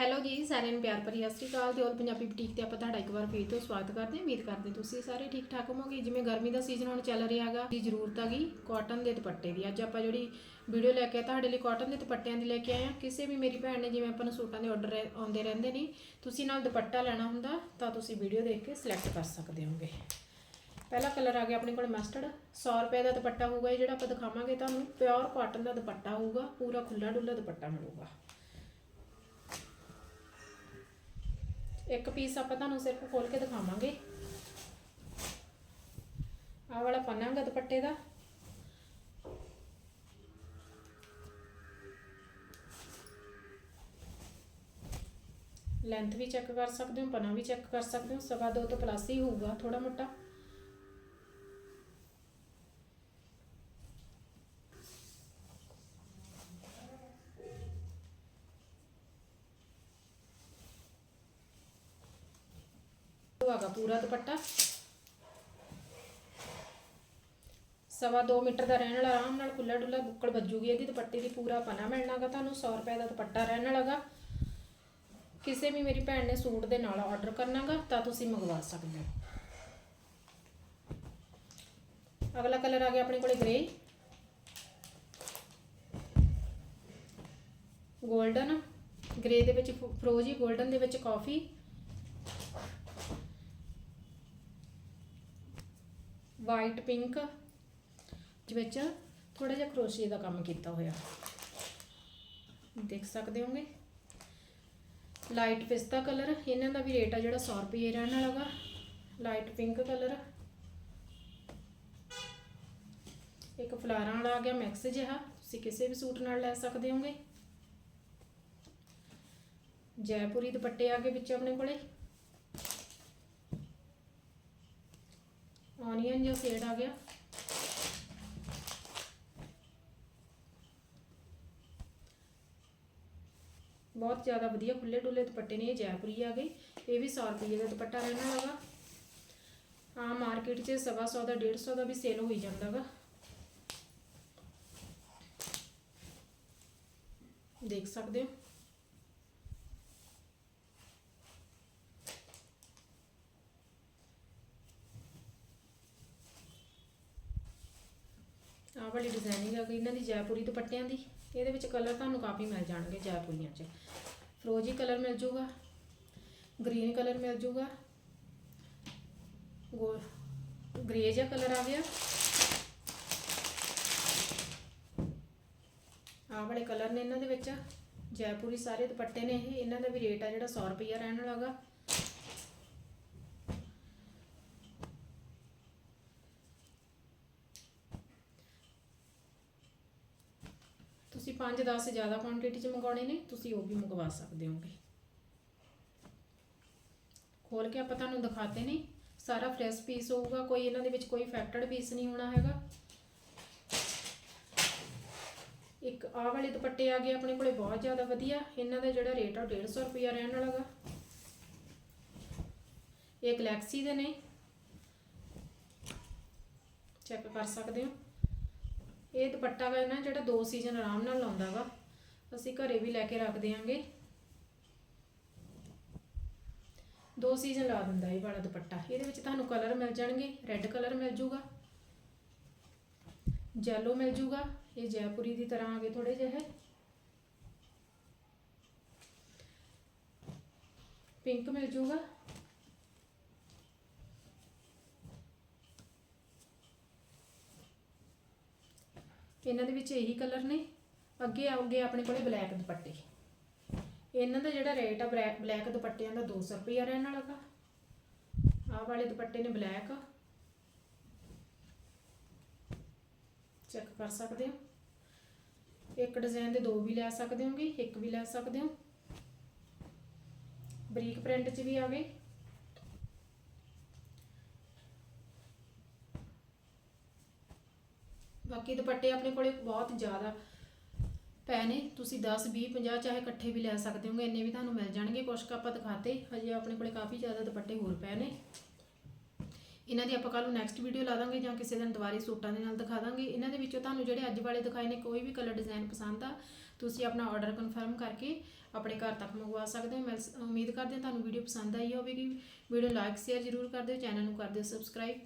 Hello ਜੀ, ਸਾਰਿਆਂ ਨੂੰ ਪਿਆਰ ਭਰੀ ਸਤਿ ਸ਼੍ਰੀ ਅਕਾਲ ਤੇ ਔਲ ਪੰਜਾਬੀ ਬੁਟੀਕ ਤੇ ਆਪਾਂ ਤੁਹਾਡਾ ਇੱਕ ਵਾਰ ਫੇਰ ਤੋਂ ਸਵਾਗਤ ਕਰਦੇ ਹਾਂ। ਉਮੀਦ ਕਰਦੇ ਤੁਸੀਂ ਸਾਰੇ ਠੀਕ ਠਾਕ ਹੋਵੋਗੇ। ਜਿਵੇਂ ਗਰਮੀ ਦਾ ਸੀਜ਼ਨ ਹੁਣ ਚੱਲ ਰਿਹਾ ਹੈਗਾ, ਦੀ ਜ਼ਰੂਰਤ ਹੈਗੀ ਕਾਟਨ ਦੇ ਦੁਪੱਟੇ ਦੀ। ਅੱਜ ਆਪਾਂ ਜਿਹੜੀ ਵੀਡੀਓ ਲੈ ਕੇ ਆਏ ਤੁਹਾਡੇ ਲਈ ਕਾਟਨ ਦੇ ਦੁਪੱਟਿਆਂ ਦੀ ਲੈ ਕੇ ਆਏ ਹਾਂ। ਕਿਸੇ ਵੀ ਮੇਰੀ ਭੈਣ ਨੇ, ਜਿਵੇਂ ਆਪਾਂ ਨੂੰ ਸੂਟਾਂ ਦੇ ਆਰਡਰ ਆਉਂਦੇ ਰਹਿੰਦੇ ਨੇ, ਤੁਸੀਂ ਨਾਲ ਦੁਪੱਟਾ ਲੈਣਾ ਹੁੰਦਾ, ਤਾਂ ਤੁਸੀਂ ਵੀਡੀਓ ਦੇਖ ਕੇ ਸਿਲੈਕਟ ਕਰ ਸਕਦੇ ਹੋਗੇ ਪਹਿਲਾ ਕਲਰ ਆ ਗਿਆ ਆਪਣੇ ਕੋਲ ਮਸਟਰਡ 100 ਰੁਪਏ ਦਾ ਦੁਪੱਟਾ ਹੋਊਗਾ ਇਹ ਜਿਹੜਾ ਆਪਾਂ ਦਿਖਾਵਾਂਗੇ ਤੁਹਾਨੂੰ। ਪਿਓਰ ਕਾਟਨ ਦਾ ਦੁਪੱਟਾ ਹੋਊਗਾ, ਪੂਰਾ ਖੁੱਲਾ ਡੁੱਲਾ ਦੁਪੱਟਾ ਮਿਲੂਗਾ। ਇੱਕ ਪੀਸ ਆਪਾਂ ਤੁਹਾਨੂੰ ਸਿਰਫ ਖੋਲ ਕੇ ਦਿਖਾਵਾਂਗੇ। ਆਹ ਵਾਲਾ ਪੰਨਾ ਹੈਗਾ ਦੁਪੱਟੇ ਦਾ। ਲੈਂਥ ਵੀ ਚੈੱਕ ਕਰ ਸਕਦੇ ਹੋ, ਪਨਾ ਵੀ ਚੈੱਕ ਕਰ ਸਕਦੇ ਹੋ, ਸਵਾ ਦੋ ਤੋਂ ਪਲੱਸ ਹੀ ਹੋਊਗਾ ਥੋੜਾ ਮੋਟਾ। ਉਹ ਪੂਰਾ ਦੁਪੱਟਾ। ਸਵਾ 2 ਮੀਟਰ ਦਾ ਰਹਿਣ ਵਾਲਾ, ਆਰਾਮ ਨਾਲ ਖੁੱਲਾ ਡੁੱਲਾ ਬੁੱਕਲ ਵੱਜੂਗੀ ਇਹਦੀ, ਦੁਪੱਟੇ ਦੀ ਪੂਰਾ ਪਨਾ ਮਿਲਣਾਗਾ ਤੁਹਾਨੂੰ 100 ਰੁਪਏ ਦਾ ਦੁਪੱਟਾ ਰਹਿਣ ਵਾਲਾਗਾ ਕਿਸੇ ਵੀ ਮੇਰੀ ਭੈਣ ਨੇ ਸੂਟ ਦੇ ਨਾਲ ਆਰਡਰ ਕਰਨਾਗਾ ਤਾਂ ਤੁਸੀਂ ਮੰਗਵਾ ਸਕਦੇ ਹੋ। ਅਗਲਾ ਕਲਰ ਆ ਗਿਆ ਆਪਣੇ ਕੋਲੇ ਗ੍ਰੇ 골ਡਨ ਗ੍ਰੇ ਦੇ ਵਿੱਚ ਫਰੋਜੀ 골ਡਨ ਦੇ ਵਿੱਚ ਕਾਫੀ ਵਾਈਟ ਪਿੰਕ ਦੇ ਵਿੱਚ ਥੋੜਾ ਜਿਹਾ ਕਰੋਸ਼ੀਏ ਦਾ ਕੰਮ ਕੀਤਾ ਹੋਇਆ। ਦੇਖ ਸਕਦੇ ਹੋਗੇ? ਲਾਈਟ ਪਿਸਤਾ ਕਲਰ ਇਹਨਾਂ ਦਾ ਵੀ ਰੇਟ ਆ ਜਿਹੜਾ 100 ਰੁਪਏ ਰਹਿਣ ਵਾਲਾਗਾ ਲਾਈਟ ਪਿੰਕ ਕਲਰ ਇੱਕ ਫਲਾਰਾਂ ਵਾਲਾ ਆ ਗਿਆ ਮੈਕਸ ਜਿਹਾ। ਤੁਸੀਂ ਕਿਸੇ ਵੀ ਸੂਟ ਨਾਲ ਲੈ ਸਕਦੇ ਹੋਗੇ। ਜੈਪੁਰੀ ਦੁਪੱਟੇ ਆ ਗਏ ਵਿੱਚ ਆਪਣੇ ਕੋਲੇ। ऑनियन जो शेड आ गया ਬਹੁਤ ਜ਼ਿਆਦਾ ਵਧੀਆ ਖੁੱਲੇ ਡੁੱਲੇ ਦੁਪੱਟੇ ਨੇ ਇਹ ਜੈਪੁਰੀ ਆ ਗਏ ਇਹ ਵੀ 100 ਰੁਪਏ ਦਾ ਦੁਪੱਟਾ ਰਹਿਣਾ ਹੈਗਾ ਆ ਮਾਰਕੀਟ 'ਚ ਸਵਾ ਸੌ ਦਾ 150 ਦਾ ਵੀ ਸੇਲ ਹੋਈ ਜਾਂਦਾਗਾ ਦੇਖ ਸਕਦੇ ਹੋ ਆਹ ਵਾਲੀ ਡਿਜ਼ਾਈਨਿੰਗ ਆ ਗਈ ਇਹਨਾਂ ਦੀ ਜੈਪੁਰੀ ਦੁਪੱਟਿਆਂ ਦੀ। ਇਹਦੇ ਵਿੱਚ ਕਲਰ ਤੁਹਾਨੂੰ ਕਾਫੀ ਮਿਲ ਜਾਣਗੇ ਜੈਪੁਰੀਆਂ 'ਚ। ਫਰੋਜੀ ਕਲਰ ਮਿਲ ਜੂਗਾ ਗ੍ਰੀਨ ਕਲਰ ਮਿਲ ਜੂਗਾ, ਗੋ ਗ੍ਰੇ ਜਿਹਾ ਕਲਰ ਆ ਗਿਆ। ਆਹ ਵਾਲੇ ਕਲਰ ਨੇ ਇਹਨਾਂ ਦੇ ਵਿੱਚ। ਜੈਪੁਰੀ ਸਾਰੇ ਦੁਪੱਟੇ ਨੇ ਇਹ, ਇਹਨਾਂ ਦਾ ਵੀ ਰੇਟ ਆ ਜਿਹੜਾ 100 ਰੁਪਈਆ ਰਹਿਣ ਵਾਲਾਗਾ ਤੁਸੀਂ 5-10 ਜ਼ਿਆਦਾ ਕੁਆਂਟੀਟੀ 'ਚ ਮੰਗਾਉਣੇ ਨੇ, ਤੁਸੀਂ ਉਹ ਵੀ ਮੰਗਵਾ ਸਕਦੇ ਹੋਗੇ। ਖੋਲ ਕੇ ਆਪਾਂ ਤੁਹਾਨੂੰ ਦਿਖਾਤੇ ਨੇ, ਸਾਰਾ ਫਰੈਸ਼ ਪੀਸ ਹੋਊਗਾ, ਕੋਈ ਇਹਨਾਂ ਦੇ ਵਿੱਚ ਕੋਈ ਫੈਕਟਡ ਪੀਸ ਨਹੀਂ ਹੋਣਾ ਹੈਗਾ। ਇੱਕ ਆਹ ਵਾਲੇ ਦੁਪੱਟੇ ਆ ਗਏ ਆਪਣੇ ਕੋਲੇ, ਬਹੁਤ ਜ਼ਿਆਦਾ ਵਧੀਆ, ਇਹਨਾਂ ਦਾ ਜਿਹੜਾ ਰੇਟ ਆ 150 ਰੁਪਿਆ ਰਹਿਣ ਵਾਲਾਗਾ ਇਹ ਗਲੈਕਸੀ ਦੇ ਨੇ। ਚੈੱਕ ਕਰ ਸਕਦੇ ਹੋ। ਇਹ ਦੁਪੱਟਾ ਵਾ ਨਾ ਜਿਹੜਾ ਦੋ ਸੀਜ਼ਨ ਆਰਾਮ ਨਾਲ ਲਾਉਂਦਾ ਵਾ, ਅਸੀਂ ਘਰੇ ਵੀ ਲੈ ਕੇ ਰੱਖ ਦਿਆਂਗੇ। ਦੋ ਸੀਜ਼ਨ ਲਾ ਦਿੰਦਾ ਇਹ ਵਾਲਾ ਦੁਪੱਟਾ। ਇਹਦੇ ਵਿੱਚ ਤੁਹਾਨੂੰ ਕਲਰ ਮਿਲ ਜਾਣਗੇ, ਰੈੱਡ ਕਲਰ ਮਿਲ ਜੂਗਾ, ਜੈਲੋ ਮਿਲ ਜੂਗਾ, ਇਹ ਜੈਪੁਰੀ ਦੀ ਤਰ੍ਹਾਂ ਆਗੇ ਥੋੜੇ ਜਿਹੇ। ਪਿੰਕ ਮਿਲ ਜੂਗਾ ਇਹਨਾਂ ਦੇ ਵਿੱਚ ਇਹੀ ਕਲਰ ਨੇ। ਅੱਗੇ ਆਉਗੇ ਆਪਣੇ ਕੋਲੇ ਬਲੈਕ ਦੁਪੱਟੇ। ਇਹਨਾਂ ਦਾ ਜਿਹੜਾ ਰੇਟ ਆ ਬਲੈਕ ਦੁਪੱਟਿਆਂ ਦਾ 200 ਰੁਪਿਆ ਰਹਿਣ ਵਾਲਾ ਗਾ ਆਹ ਵਾਲੇ ਦੁਪੱਟੇ ਨੇ ਬਲੈਕ ਚੈੱਕ ਕਰ ਸਕਦੇ ਹੋ। ਇੱਕ ਡਿਜ਼ਾਈਨ ਦੇ ਦੋ ਵੀ ਲੈ ਸਕਦੇ ਹੋਗੇ, ਇੱਕ ਵੀ ਲੈ ਸਕਦੇ ਹੋ। ਬਰੀਕ ਪ੍ਰਿੰਟ 'ਚ ਵੀ ਆਵੇ। ਬਾਕੀ ਦੁਪੱਟੇ ਆਪਣੇ ਕੋਲੇ ਬਹੁਤ ਜ਼ਿਆਦਾ ਪੈ ਨੇ। ਤੁਸੀਂ 10 20 50 ਚਾਹੇ ਇਕੱਠੇ ਵੀ ਲੈ ਸਕਦੇ ਹੋਗੇ, ਇੰਨੇ ਵੀ ਤੁਹਾਨੂੰ ਮਿਲ ਜਾਣਗੇ। ਕੁਛ ਕੁ ਆਪਾਂ ਦਿਖਾਤੇ, ਹਜੇ ਆਪਣੇ ਕੋਲੇ ਕਾਫੀ ਜ਼ਿਆਦਾ ਦੁਪੱਟੇ ਹੋਰ ਪਏ ਨੇ। ਇਹਨਾਂ ਦੀ ਆਪਾਂ ਕੱਲ ਨੂੰ ਨੈਕਸਟ ਵੀਡੀਓ ਲਾ ਦਾਂਗੇ ਜਾਂ ਕਿਸੇ ਦਿਨ ਦੁਬਾਰੇ ਸੂਟਾਂ ਦੇ ਨਾਲ ਦਿਖਾ ਦਾਂਗੇ। ਇਹਨਾਂ ਦੇ ਵਿੱਚੋਂ ਤੁਹਾਨੂੰ ਜਿਹੜੇ ਅੱਜ ਵਾਲੇ ਦਿਖਾਏ ਨੇ, ਕੋਈ ਵੀ ਕਲਰ ਡਿਜ਼ਾਈਨ ਪਸੰਦ ਆ, ਤੁਸੀਂ ਆਪਣਾ ਆਰਡਰ ਕਨਫਰਮ ਕਰਕੇ ਆਪਣੇ ਘਰ ਤੱਕ ਮੰਗਵਾ ਸਕਦੇ ਹੋ। ਮੈਂ ਉਮੀਦ ਕਰਦੇ ਹਾਂ ਤੁਹਾਨੂੰ ਵੀਡੀਓ ਪਸੰਦ ਆਈ ਹੋਵੇਗੀ। ਵੀਡੀਓ ਲਾਈਕ ਸ਼ੇਅਰ ਜ਼ਰੂਰ ਕਰ ਦਿਓ ਚੈਨਲ ਨੂੰ ਕਰ ਦਿਓ ਸਬਸਕ੍ਰਾਈਬ